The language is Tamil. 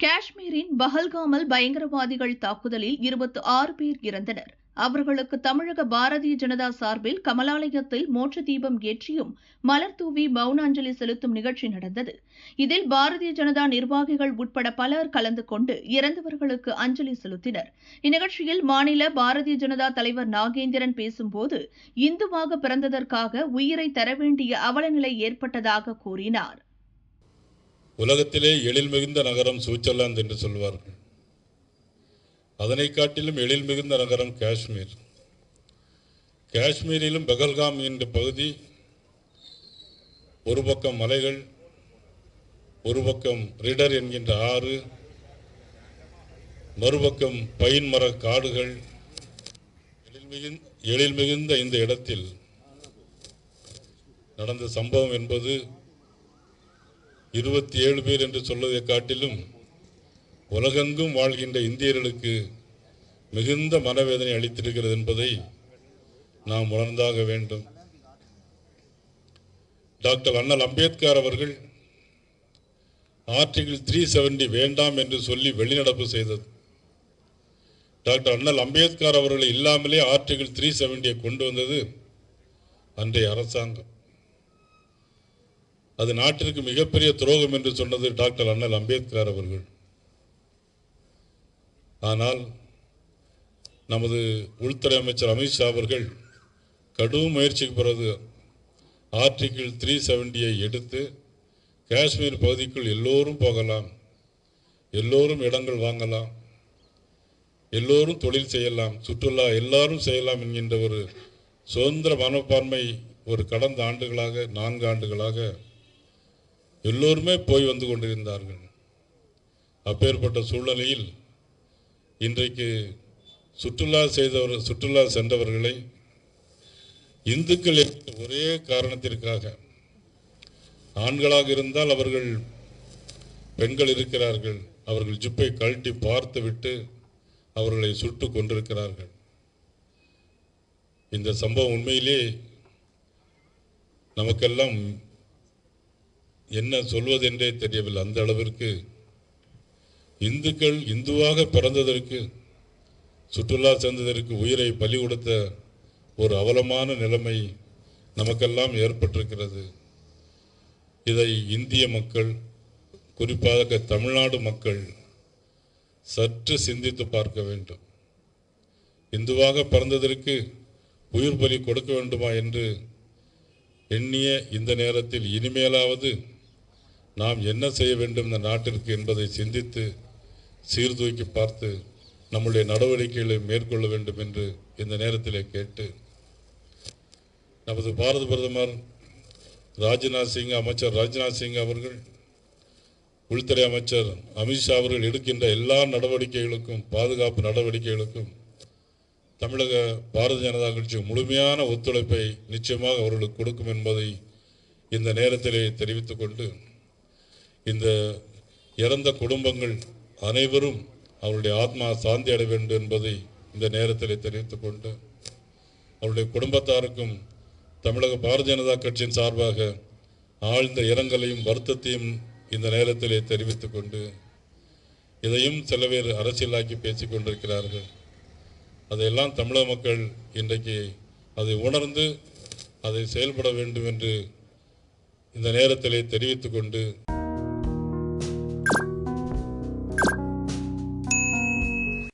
காஷ்மீரின் பஹல்காமல் பயங்கரவாதிகள் தாக்குதலில் இருபத்தி ஆறு பேர் இறந்தனர். அவர்களுக்கு தமிழக பாரதிய ஜனதா சார்பில் கமலாலயத்தில் மோட்ச தீபம் ஏற்றியும் மலர் தூவி மௌன அஞ்சலி செலுத்தும் நிகழ்ச்சி நடந்தது. இதில் பாரதிய ஜனதா நிர்வாகிகள் உட்பட பலர் கலந்து கொண்டு இறந்தவர்களுக்கு அஞ்சலி செலுத்தினர். இந்நிகழ்ச்சியில் மாநில பாரதிய ஜனதா தலைவர் நாகேந்திரன் பேசும்போது இந்துவாக பிறந்ததற்காக உயிரை தர வேண்டிய அவலநிலை ஏற்பட்டதாக கூறினார். உலகத்திலே எழில் மிகுந்த நகரம் சுவிட்சர்லாந்து என்று சொல்வார்கள் அதனை காட்டிலும் எழில் மிகுந்த நகரம் காஷ்மீர். காஷ்மீரிலும் பகல்காம் என்ற பகுதி ஒரு பக்கம் மலைகள் ஒரு பக்கம் ரிடர் என்கின்ற ஆறு மறுபக்கம் பைன் மர காடுகள். எழில் எழில் மிகுந்த இந்த இடத்தில் நடந்த சம்பவம் என்பது இருபத்தி ஏழு பேர் என்று சொல்வதை காட்டிலும் உலகெங்கும் வாழ்கின்ற இந்தியர்களுக்கு மிகுந்த மனவேதனை அளித்திருக்கிறது என்பதை நாம் உணர்ந்தாக வேண்டும். டாக்டர் அண்ணல் அம்பேத்கர் அவர்கள் ஆர்டிகிள் த்ரீ செவன்டி வேண்டாம் என்று சொல்லி வெளிநடப்பு செய்தது. டாக்டர் அண்ணல் அம்பேத்கர் அவர்களை இல்லாமலே ஆர்டிகிள் த்ரீ செவன்டியை கொண்டு வந்தது அன்றைய அரசாங்கம். அது நாட்டிற்கு மிகப்பெரிய துரோகம் என்று சொன்னது டாக்டர் அண்ணல் அம்பேத்கர் அவர்கள். ஆனால் நமது உள்துறை அமைச்சர் அமித்ஷா அவர்கள் கடும் முயற்சிக்கு பிறகு ஆர்டிகிள் த்ரீ செவன்டியை எடுத்து காஷ்மீர் பகுதிக்குள் எல்லோரும் போகலாம் எல்லோரும் இடங்கள் வாங்கலாம் எல்லோரும் தொழில் செய்யலாம் சுற்றுலா எல்லாரும் செய்யலாம் என்கின்ற ஒரு சுதந்திர மனப்பான்மை ஒரு கடந்த ஆண்டுகளாக நான்கு ஆண்டுகளாக எல்லோருமே போய் வந்து கொண்டிருந்தார்கள். அப்பேற்பட்ட சூழ்நிலையில் இன்றைக்கு சுற்றுலா செய்தவர் சுற்றுலா சென்றவர்களை இந்துக்கள் ஒரே காரணத்திற்காக ஆண்களாக இருந்தால் அவர்கள் பெண்கள் இருக்கிறார்கள். அவர்கள் ஜிப்பை கழட்டி பார்த்துவிட்டு அவர்களை சுட்டு கொண்டிருக்கிறார்கள். இந்த சம்பவம் உண்மையிலே நமக்கெல்லாம் என்ன சொல்வதென்றே தெரியவில்லை. அந்த அளவிற்கு இந்துக்கள் இந்துவாக பிறந்ததற்கு சுற்றுலா சென்றதற்கு உயிரை பலி கொடுத்த ஒரு அவலமான நிலைமை நமக்கெல்லாம் ஏற்பட்டிருக்கிறது. இதை இந்திய மக்கள் குறிப்பாக தமிழ்நாடு மக்கள் சற்று சிந்தித்து பார்க்க வேண்டும். இந்துவாக பிறந்ததற்கு உயிர் பலி கொடுக்க வேண்டுமா என்று எண்ணிய இந்த நேரத்தில் இனிமேலாவது நாம் என்ன செய்ய வேண்டும் இந்த நாட்டிற்கு என்பதை சிந்தித்து சீர்தூக்கி பார்த்து நம்முடைய நடவடிக்கைகளை மேற்கொள்ள வேண்டும் என்று இந்த நேரத்திலே கேட்டு நமது பாரத பிரதமர் ராஜ்நாத் சிங் அமைச்சர் ராஜ்நாத் சிங் அவர்கள் உள்துறை அமைச்சர் அமித்ஷா அவர்கள் எடுக்கின்ற எல்லா நடவடிக்கைகளுக்கும் பாதுகாப்பு நடவடிக்கைகளுக்கும் தமிழக பாரதிய ஜனதா கட்சி முழுமையான ஒத்துழைப்பை நிச்சயமாக அவர்களுக்கு கொடுக்கும் என்பதை இந்த நேரத்திலே தெரிவித்துக் கொண்டு இந்த இறந்த குடும்பங்கள் அனைவரும் அவருடைய ஆத்மா சாந்தி அடைய வேண்டும் என்பதை இந்த நேரத்தில் தெரிவித்துக் கொண்டு அவருடைய குடும்பத்தாருக்கும் தமிழக பாரதிய ஜனதா கட்சியின் சார்பாக ஆழ்ந்த இரங்கலையும் வருத்தத்தையும் இந்த நேரத்திலே தெரிவித்துக் கொண்டு இதையும் சில பேர் அரசியலாக்கி பேசிக் கொண்டிருக்கிறார்கள். அதையெல்லாம் தமிழக மக்கள் இன்றைக்கு அதை உணர்ந்து அதை செயல்பட வேண்டும் என்று இந்த நேரத்திலே தெரிவித்துக் கொண்டு